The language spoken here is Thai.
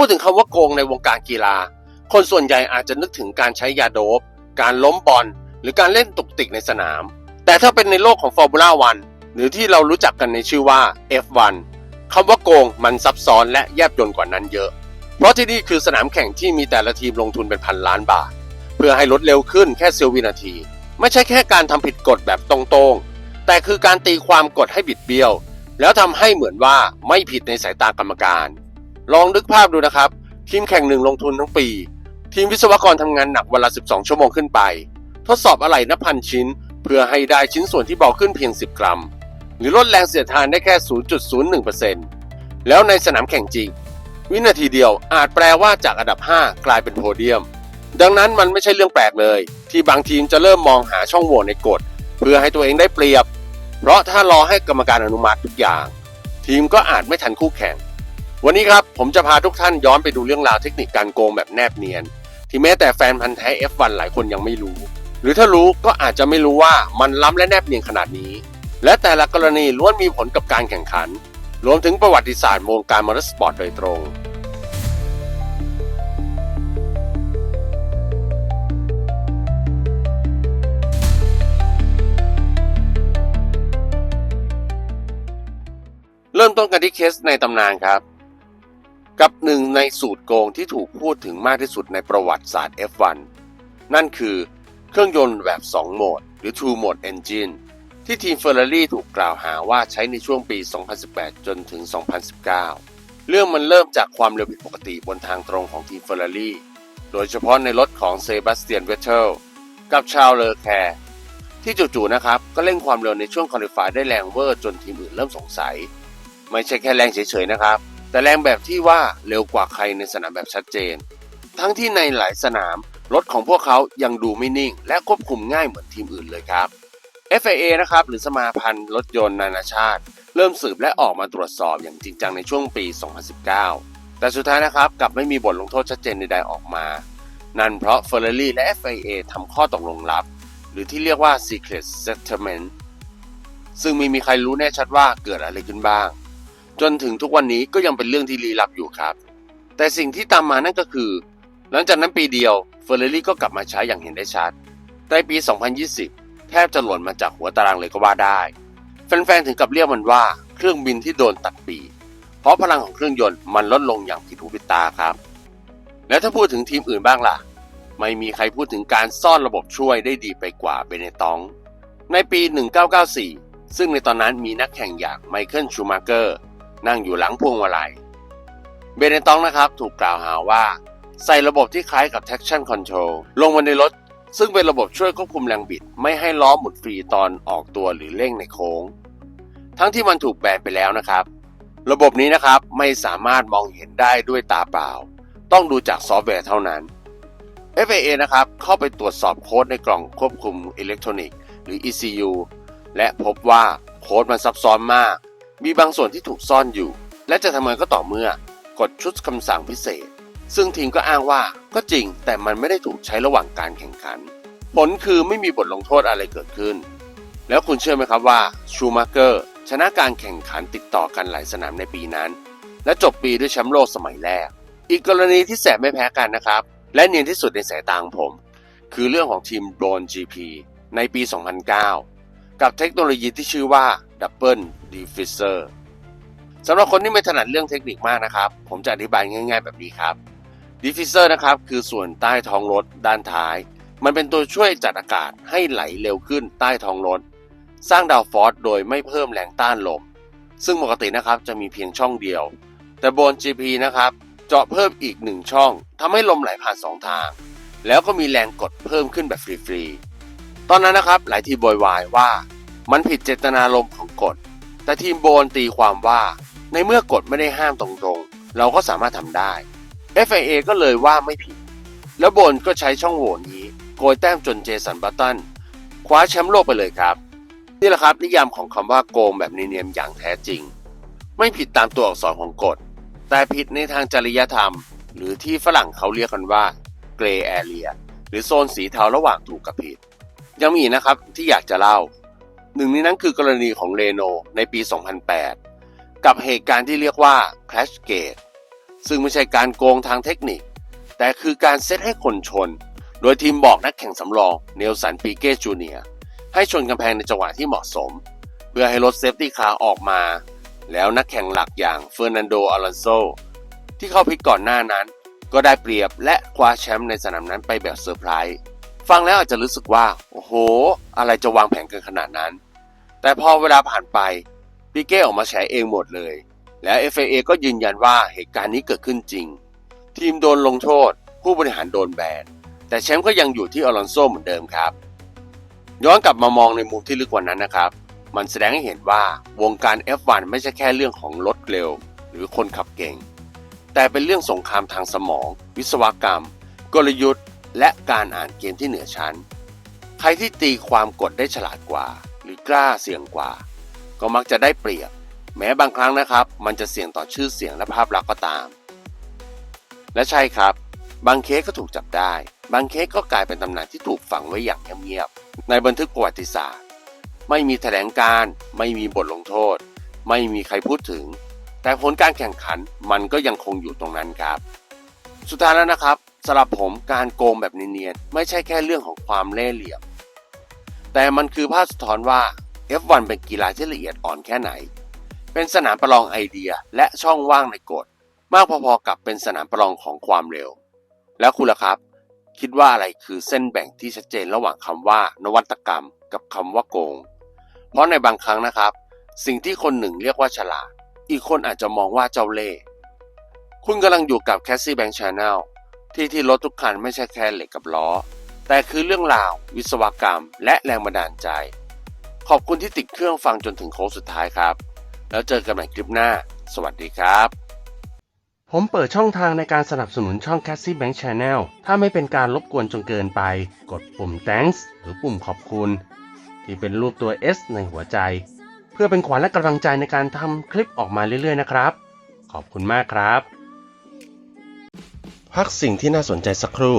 พูดถึงคำว่าโกงในวงการกีฬา คนส่วนใหญ่อาจจะนึกถึงการใช้ยาโดบ การล้มบอล หรือการเล่นตุกติกในสนาม แต่ถ้าเป็นในโลกของฟอร์มูล่าวันหรือที่เรารู้จักกันในชื่อว่า F1 คำว่าโกงมันซับซ้อนและแยบยลกว่านั้นเยอะ เพราะที่นี่คือสนามแข่งที่มีแต่ละทีมลงทุนเป็นพันล้านบาท เพื่อให้รถเร็วขึ้นแค่เซลวินาที ไม่ใช่แค่การทำผิดกฎแบบตรงๆ แต่คือการตีความกฎให้บิดเบี้ยว แล้วทำให้เหมือนว่าไม่ผิดในสายตากรรมการ ลองนึกภาพดูนะครับ ทีมแข่งหนึ่งลงทุนทั้งปี ทีมวิศวกรทำงานหนักวันละ 12 ชั่วโมงขึ้นไป ทดสอบอะไหล่นับพันชิ้น เพื่อให้ได้ชิ้นส่วนที่เบาขึ้นเพียง 10 กรัม หรือลดแรงเสียดทานได้แค่ 0.01%แล้วในสนามแข่งจริง วินาทีเดียวอาจแปลว่าจากอันดับ 5 กลายเป็นโพเดียม ดังนั้นมันไม่ใช่เรื่องแปลกเลย ที่บางทีมจะเริ่มมองหาช่องโหว่ในกฎ เพื่อให้ตัวเองได้เปรียบ เพราะถ้ารอให้กรรมการอนุมัติทุกอย่าง ทีมก็อาจไม่ทันคู่แข่ง วันนี้ครับผมจะพาทุกท่านย้อนไปดูเรื่องราวเทคนิคการโกงแบบแนบเนียน ที่แม้แต่แฟนพันธ์แท้ F1 หลายคนยังไม่รู้ หรือถ้ารู้ก็อาจจะไม่รู้ว่ามันล้ำและแนบเนียนขนาดนี้ และแต่ละกรณีล้วนมีผลกับการแข่งขัน รวมถึงประวัติศาสตร์วงการมอเตอร์สปอร์ตโดยตรงเริ่มต้นกันที่เคสในตำนานครับ กับหนึ่งในสูตรโกงที่ถูกพูดถึงมากที่สุดในประวัติศาสตร์ F1 นั่นคือเครื่องยนต์แบบ 2 โหมด หรือ Two Mode Engine ที่ทีมเฟอร์รารี่ถูกกล่าวหาว่าใช้ในช่วงปี 2018 จนถึง 2019 เรื่องมันเริ่มจากความเร็วผิดปกติบนทางตรงของทีมเฟอร์รารี่ โดยเฉพาะในรถของเซบาสเตียนเวเทลกับชาร์ลเลอแคร์ที่จู่ๆนะครับ ก็เร่งความเร็วในช่วงคอลิฟายได้แรงเวอร์จนทีมอื่นเริ่มสงสัย ไม่ใช่แค่แรงเฉยๆนะครับ แต่แรงแบบที่ว่าเร็วกว่าใครในสนามแบบชัดเจน ทั้งที่ในหลายสนาม รถของพวกเขายังดูไม่นิ่ง และควบคุมง่ายเหมือนทีมอื่นเลยครับ FIA นะครับหรือสมาพันธ์รถยนต์นานาชาติ เริ่มสืบและออกมาตรวจสอบอย่างจริงจังในช่วงปี 2019 แต่สุดท้ายนะครับกลับไม่มีบทลงโทษชัดเจนใดๆออกมา นั่นเพราะ Ferrari และ FIA ทำข้อตกลงลับ หรือที่เรียกว่า Secret Settlement ซึ่งไม่มีใครรู้แน่ชัดว่าเกิดอะไรขึ้นบ้าง จนถึงทุกวันนี้ก็ยังเป็นเรื่องที่ลี้ลับอยู่ครับ แต่สิ่งที่ตามมานั่นก็คือ หลังจากนั้นปีเดียวเฟอร์เรรี่ก็กลับมาใช้อย่างเห็นได้ชัดในปี 2020 แทบจะหล่นมาจากหัวตารางเลยก็ว่าได้ แฟนๆถึงกับเรียกมันว่าเครื่องบินที่โดนตัดปี เพราะพลังของเครื่องยนต์มันลดลงอย่างผิดหูผิดตาครับ แล้วถ้าพูดถึงทีมอื่นบ้างล่ะ ไม่มีใครพูดถึงการซ่อนระบบช่วยได้ดีไปกว่าเบเนตอง ในปี 1994 ซึ่งในตอนนั้นมีนักแข่งอย่างไมเคิลชูมาเกอร์ นั่งอยู่หลังพวงมาลัย เบเนตองนะครับถูกกล่าวหาว่า ใส่ระบบที่คล้ายกับ traction control ลงมาในรถ ซึ่งเป็นระบบช่วยควบคุมแรงบิด ไม่ให้ล้อหมุนฟรีตอนออกตัวหรือเร่งในโค้ง ทั้งที่มันถูกแบนไปแล้วนะครับ ระบบนี้นะครับไม่สามารถมองเห็นได้ด้วยตาเปล่า ต้องดูจากซอฟต์แวร์เท่านั้น FAA นะครับเข้าไปตรวจสอบโค้ดในกล่องควบคุมอิเล็กทรอนิกส์หรือ ECU และพบว่าโค้ดมันซับซ้อนมาก มีบางส่วนที่ถูกซ่อนอยู่ และจะทำงานก็ต่อเมื่อกดชุดคำสั่งพิเศษ ซึ่งทีมก็อ้างว่าก็จริงแต่มันไม่ได้ถูกใช้ระหว่างการแข่งขัน ผลคือไม่มีบทลงโทษอะไรเกิดขึ้น แล้วคุณเชื่อไหมครับว่าชูมาเกอร์ชนะการแข่งขันติดต่อกันหลายสนามในปีนั้น และจบปีด้วยแชมป์โลกสมัยแรก อีกกรณีที่แสบไม่แพ้กันนะครับ และเนียนที่สุดในสายตาของผม คือเรื่องของทีมโบน GP ในปี 2009 กับเทคโนโลยีที่ชื่อว่า Double Diffuser สำหรับคนที่ไม่ถนัดเรื่องเทคนิคมากนะครับ ผมจะอธิบายง่าย ๆ แบบนี้ครับ Diffuser นะครับคือส่วนใต้ท้องรถด้านท้าย มันเป็นตัวช่วยจัดอากาศให้ไหลเร็วขึ้นใต้ท้องรถ สร้างดาวฟอร์สโดยไม่เพิ่มแรงต้านลม ซึ่งปกตินะครับจะมีเพียงช่องเดียว แต่บน GP นะครับเจาะเพิ่มอีกหนึ่งช่องทำให้ลมไหลผ่านสองทาง แล้วก็มีแรงกดเพิ่มขึ้นแบบฟรีๆตอนนั้นนะครับหลายทีมโวยวายว่า มันผิดเจตนารมณ์ของกฎ แต่ทีมโบนตีความว่าในเมื่อกฎไม่ได้ห้ามตรงๆ เราก็สามารถทำได้ FIA ก็เลยว่าไม่ผิด แล้วโบนก็ใช้ช่องโหว่นี้โกยแต้มจนเจสันบัตตันคว้าแชมป์โลกไปเลยครับ นี่แหละครับนิยามของคำว่าโกงแบบเนียมๆอย่างแท้จริง ไม่ผิดตามตัวอักษรของกฎ แต่ผิดในทางจริยธรรม หรือที่ฝรั่งเขาเรียกกันว่า gray area หรือโซนสีเทาระหว่างถูกกับผิด ยังมีนะครับที่อยากจะเล่า หนึ่งในนั้นคือกรณีของเรโนในปี 2008 กับเหตุการณ์ที่เรียกว่า Crash Gate ซึ่งไม่ใช่การโกงทางเทคนิค แต่คือการเซตให้คนชน โดยทีมบอกนักแข่งสำรองเนลสันปีเก้จูเนียให้ชนกำแพงในจังหวะที่เหมาะสม เพื่อให้รถเซฟตี้คาร์ออกมา แล้วนักแข่งหลักอย่างเฟอร์นันโดอลอนโซที่เข้าพิทก่อนหน้านั้น ก็ได้เปรียบและคว้าแชมป์ในสนามนั้นไปแบบเซอร์ไพรส์ฟังแล้วอาจจะรู้สึกว่า โอ้โห อะไรจะวางแผนกันขนาดนั้น แต่พอเวลาผ่านไปปีเก้ออกมาแฉเองหมดเลย และ FAA ก็ยืนยันว่าเหตุการณ์นี้เกิดขึ้นจริง ทีมโดนลงโทษ ผู้บริหารโดนแบน แต่แชมป์ก็ยังอยู่ที่อลอนโซเหมือนเดิมครับ ย้อนกลับมามองในมุมที่ลึกกว่านั้นนะครับ มันแสดงให้เห็นว่าวงการ F1 ไม่ใช่แค่เรื่องของรถเร็ว หรือคนขับเก่ง แต่เป็นเรื่องสงครามทางสมอง วิศวกรรม กลยุทธ์ และการอ่านเกมที่เหนือชั้น ใครที่ตีความกฎได้ฉลาดกว่า กล้าเสี่ยงกว่า ก็มักจะได้เปรียบ แม้บางครั้งนะครับ มันจะเสี่ยงต่อชื่อเสียงและภาพลักษณ์ก็ตาม และใช่ครับ บางเคสก็ถูกจับได้ บางเคสก็กลายเป็นตำนานที่ถูกฝังไว้อย่างเงียบๆในบันทึกประวัติศาสตร์ ไม่มีแถลงการ ไม่มีบทลงโทษ ไม่มีใครพูดถึง แต่ผลการแข่งขันมันก็ยังคงอยู่ตรงนั้นครับ สุดท้ายแล้วนะครับสำหรับผมการโกงแบบเนียนๆไม่ใช่แค่เรื่องของความเล่ห์เหลี่ยม แต่มันคือภาพสะท้อนว่า F1 เป็นกีฬาที่ละเอียดอ่อนแค่ไหน เป็นสนามประลองไอเดียและช่องว่างในกฎ มากพอๆกับเป็นสนามประลองของความเร็ว แล้วคุณล่ะครับ คิดว่าอะไรคือเส้นแบ่งที่ชัดเจนระหว่างคำว่า นวัตกรรม กับคำว่าโกง เพราะในบางครั้งนะครับ สิ่งที่คนหนึ่งเรียกว่าฉลาด อีกคนอาจจะมองว่าเจ้าเล่ห์คุณกำลังอยู่กับ Cassie Bank Channel ที่ที่รถทุกคันไม่ใช่แค่เหล็กกับล้อ แต่คือเรื่องราว วิศวกรรม และแรงบันดาลใจ ขอบคุณที่ติดเครื่องฟังจนถึงโค้งสุดท้ายครับ แล้วเจอกันใหม่คลิปหน้า สวัสดีครับ ผมเปิดช่องทางในการสนับสนุนช่อง Cassie Bank Channel ถ้าไม่เป็นการรบกวนจนเกินไป กดปุ่ม thanks หรือปุ่มขอบคุณ ที่เป็นรูปตัว S ในหัวใจ เพื่อเป็นขวัญและกำลังใจในการทำคลิปออกมาเรื่อยๆนะครับ ขอบคุณมากครับ พักสิ่งที่น่าสนใจสักครู่